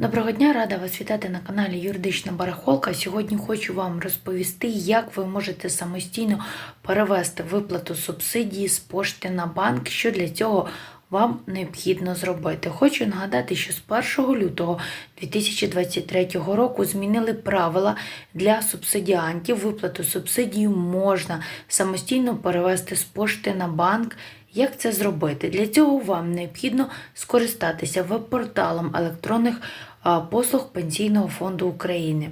Доброго дня, рада вас вітати на каналі Юридична Барахолка. Сьогодні хочу вам розповісти, як ви можете самостійно перевести виплату субсидії з пошти на банк, що для цього вам необхідно зробити. Хочу нагадати, що з 1 лютого 2023 року змінили правила для субсидіантів. Виплату субсидії можна самостійно перевести з пошти на банк. Як це зробити? Для цього вам необхідно скористатися веб-порталом електронних послуг Пенсійного фонду України.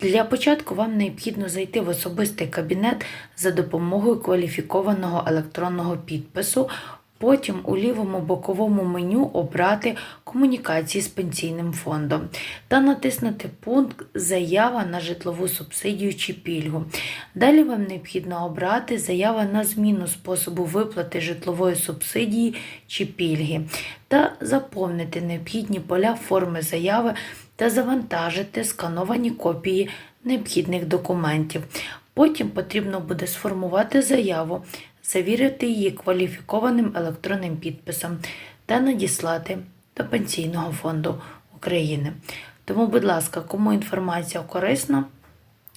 Для початку вам необхідно зайти в особистий кабінет за допомогою кваліфікованого електронного підпису. Потім у лівому боковому меню обрати комунікації з пенсійним фондом та натиснути пункт Заява на житлову субсидію чи пільгу. Далі вам необхідно обрати заява на зміну способу виплати житлової субсидії чи пільги та заповнити необхідні поля форми заяви та завантажити скановані копії необхідних документів. Потім потрібно буде сформувати заяву, завірити її кваліфікованим електронним підписом та надіслати до Пенсійного фонду України. Тому, будь ласка, кому інформація корисна,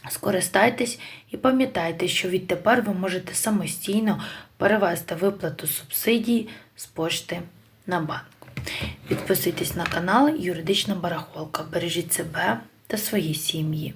скористайтесь і пам'ятайте, що відтепер ви можете самостійно перевести виплату субсидії з пошти на банк. Підписуйтесь на канал Юридична Барахолка. Бережіть себе та свої сім'ї.